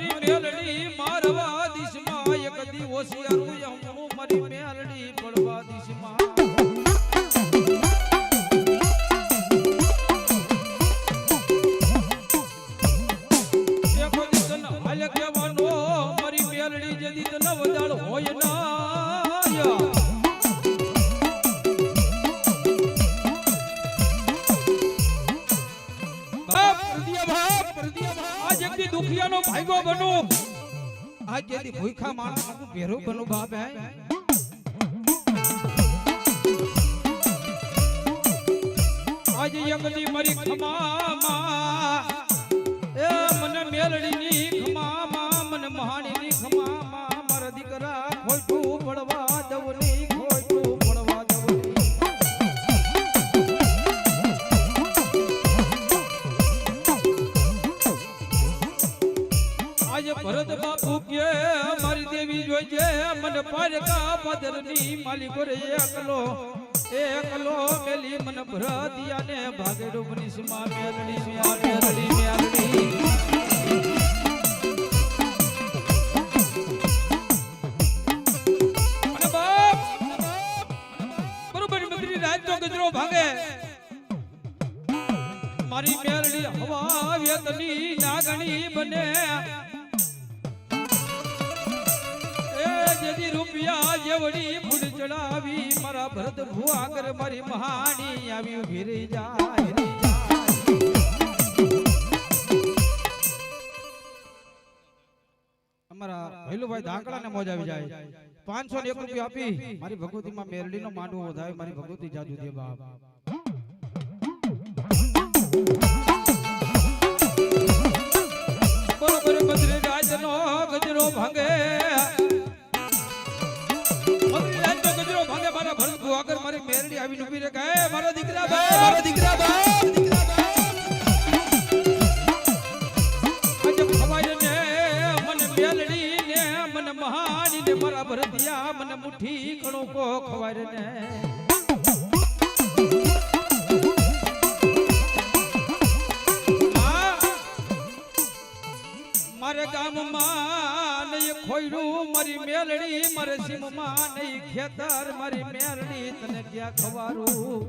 મારી મેલડી મારવા દિશમાં એક દી હોશિયારું ભાઈગો બનો. આ જગદી ભૂખા માણસ ભેરો બનો બાપ, હે. આજે યમની મરી ખમામાં, એ મને મેલડીની ખમામાં જોઈજે મને પારકા પદરની માલિકો રે એકલો. એકલો મેલી મન ભરતિયા ને ભાગે બની સમા મેલડી મેલડી. મેલડી ભાગે. મારી મેલડી હવા વેતની નાગણી બને. જેદી રૂપિયા જેવડી ફૂલ ચડાવી, મારા ભરત ભુઆગર મારી મહાણી આવી ઊભી રહી જાય અમારા ભૈલુભાઈ ધાકડા ને મોજ આવી જાય. પાંચસો ને એક રૂપિયા આપી, મારી ભગવતી માં મેરડી નો માંડવો વધાય મારી ભગવતી જાદુ દે બાપ. ભાંગે મારી મેરડી આવીને ઊભી રહે કે મારા દીકરા ભાઈ મારા દીકરા ભાઈ આજે ખવાય ને મને મેલડી ને મને મહાની ને મારા ભરતિયા મને મુઠ્ઠી કણો કો ખવાય ને મારે ગામમાં નહીં ખોયડું મારી મેલડી, મારે સીમમાં નહીં ખેતર, મારી મેલડી તને ક્યાં ખવારું?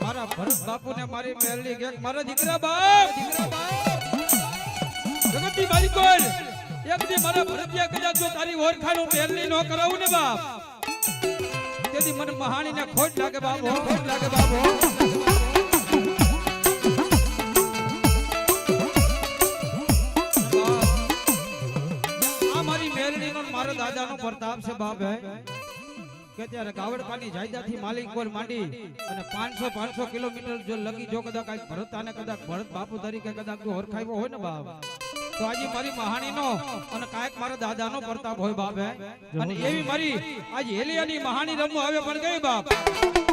મારા ભરત બાપુ ને મારી મેલડી કે મારા દીકરા બાપ. દીકરા બાપ જગતની મારી કોલ એક દી મારા ભરતિયા કદાચ જો તારી ઓળખાણ મેલડી નો કરાવું ને બાપ. તેથી મને મહાણી ને ખોટ લાગે બાબો ખોટ લાગે બાબો પ્રતાપ છે બાપ હે કે ત્યારે ગાવડકાની જાયદાદથી માલિક કોલ માંડી અને 500 500 કિલોમીટર જો લગી જો કદાચ કાંઈક ભરતાને કદાચ ભરત બાપુ તરીકે કદાચ જો ઓળખાયો હોય ને બાપ તો આજે મારી મહાણીનો અને કાંઈક મારા દાદાનો પ્રતાપ હોય બાપ. હે અને એવી મારી આજ હેલિયાની મહાણી રમવા આવે પણ ગઈ બાપ.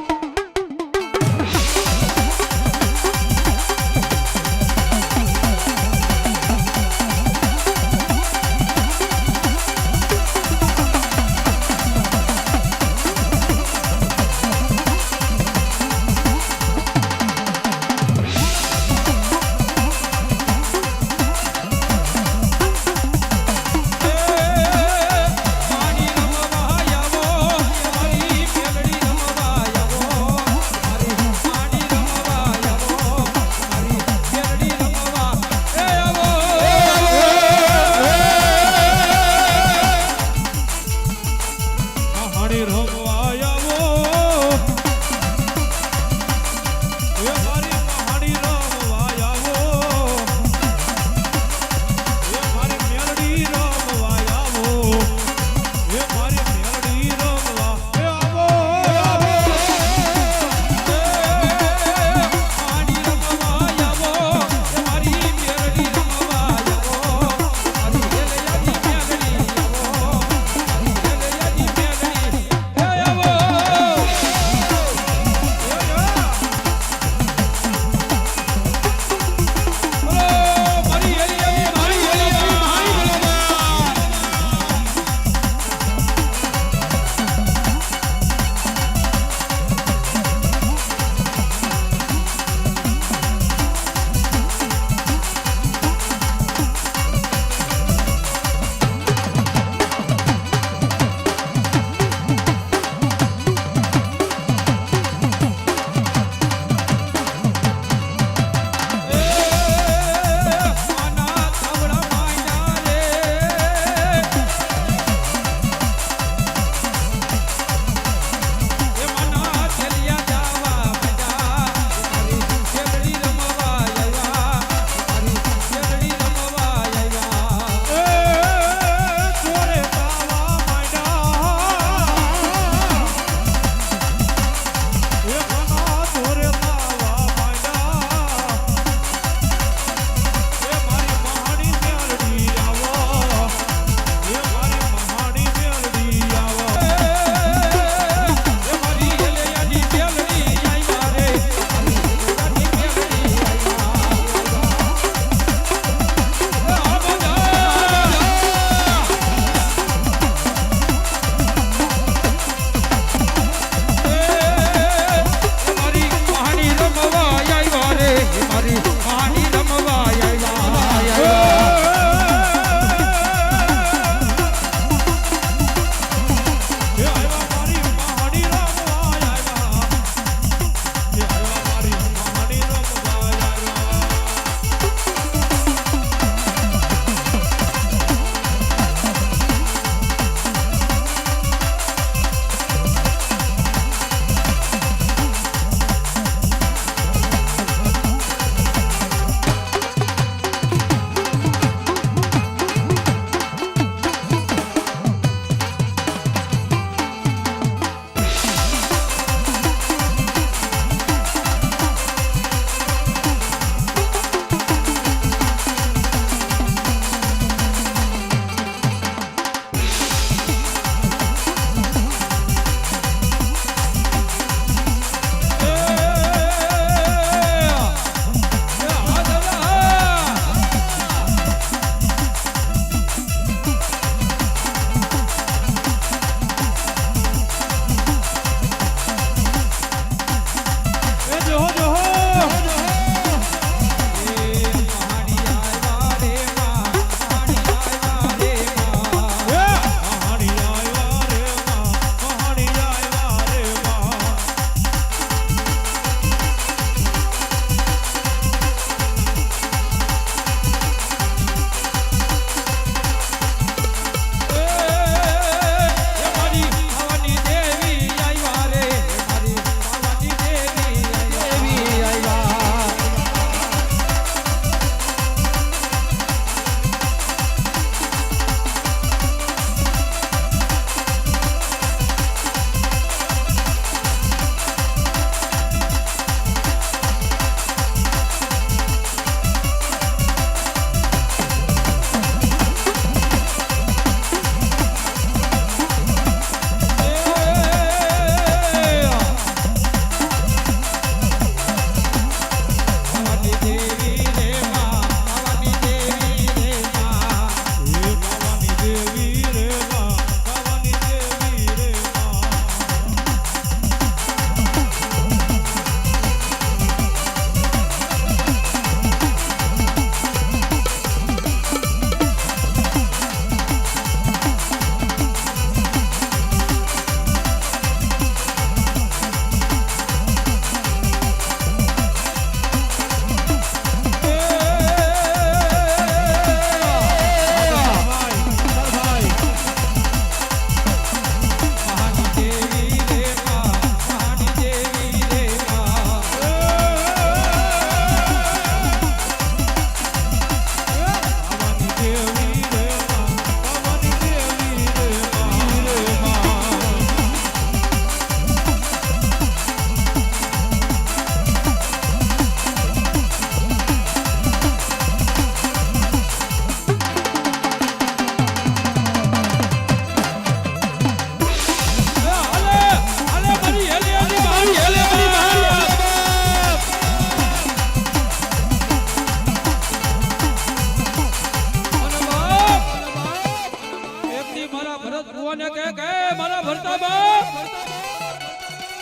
ભરત બુવાને કહે કે મારા ભરતાબા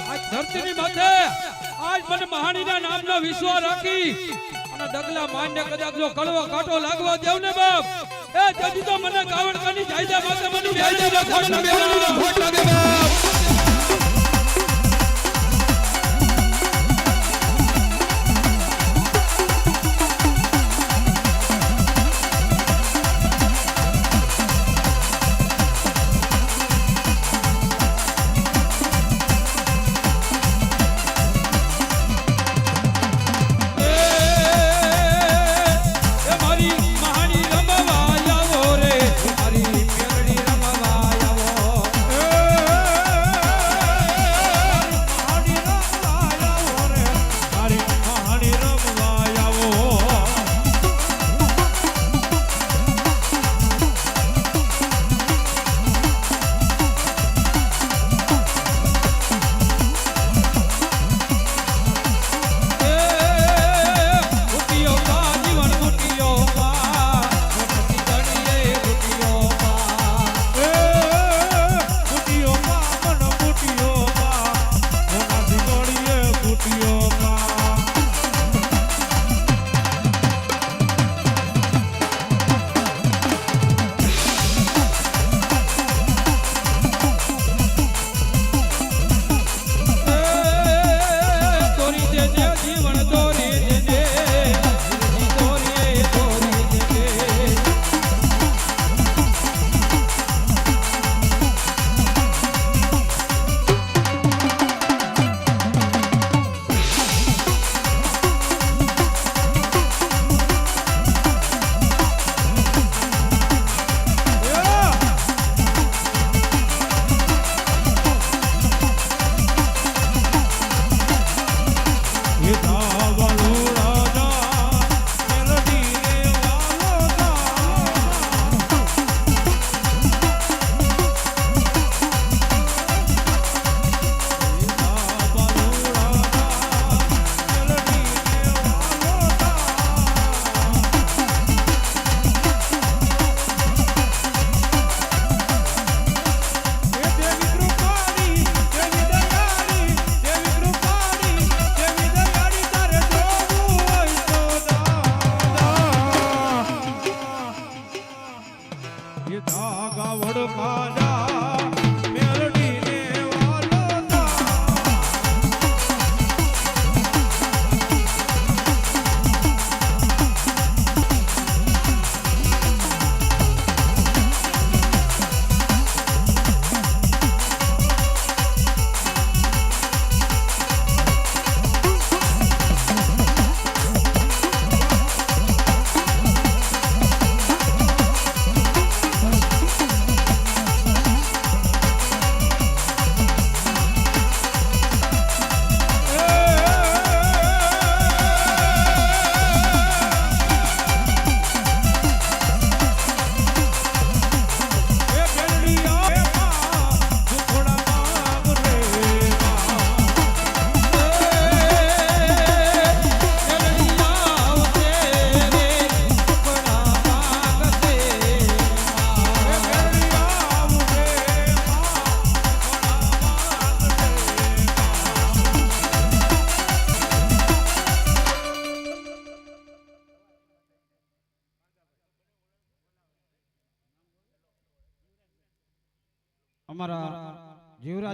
આજ ધરતીની માથે આજ મને મહાનીના નામનો વિશ્વાસ રાખી અને ડગલા માંડને કદાચ જો કડવો કાટો લાગવો દેવ ને બાપ એ જજી તો મને કાવડકાની જાયદા માથે મને જાયદા ખોટ લાગે બાપ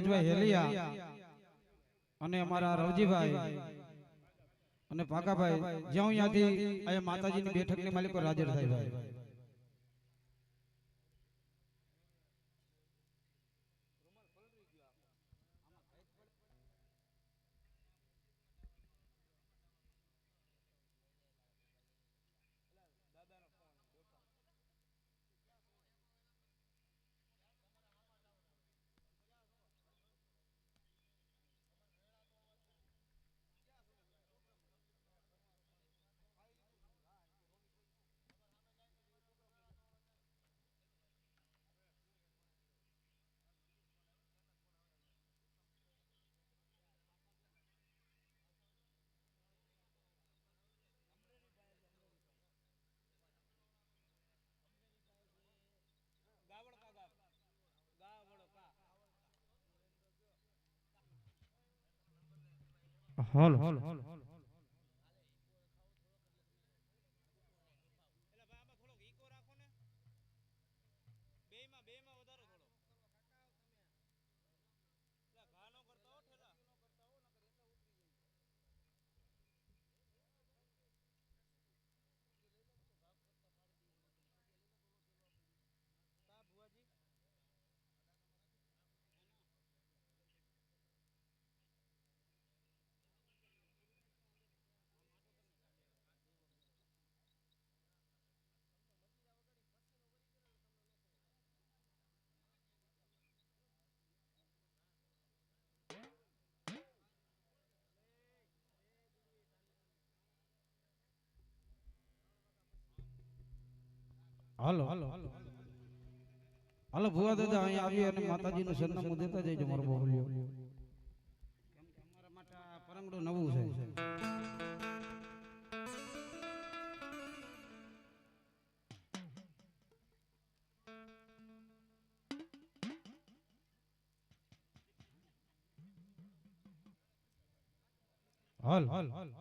જીવરાજભાઈ હેલિયા અને અમારા રવજીભાઈ અને ભાગાભાઈ જ્યાં અહીંયાથી અહીંયા માતાજીની બેઠકની માલિકો રાજર થાય ભાઈ હાલ હાલો હાલો. હાલો ભુવા દાદા અહીંયા આવી અને માતાજીનું સરનામું દેતા જઈજો મારો બાબુલિયો કેમ કે અમારા માટે આ પરંગડું નવું છે હાલ હાલ હાલ.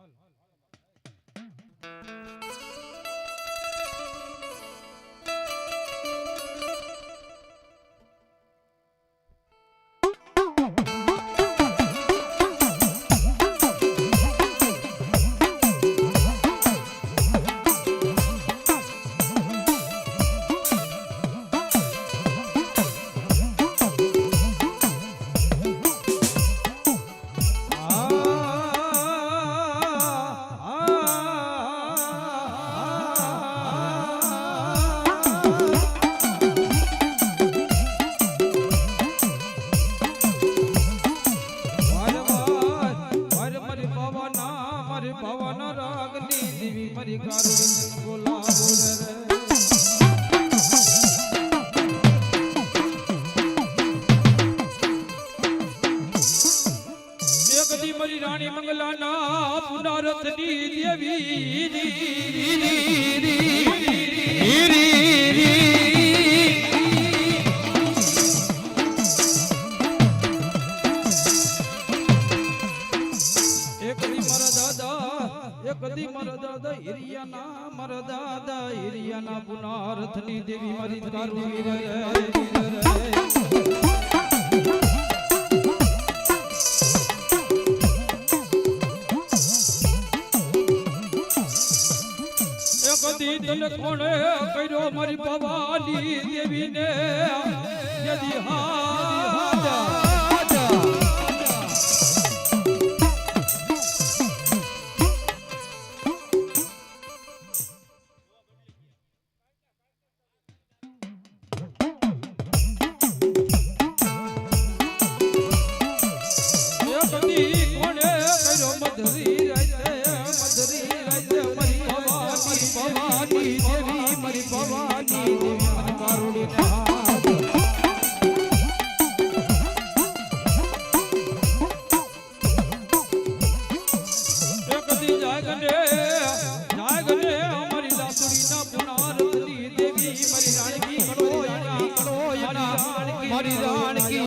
રાણી મંગલાના પુનરથની દેવી. મારા દાદા એક દી મર દાદા હિરિયાના મર દાદા હિરિયાના પુનારથની દેવી મારી કારુણી રે તને કોણે કર્યો મારી ભવાની દેવીને? યદી હા.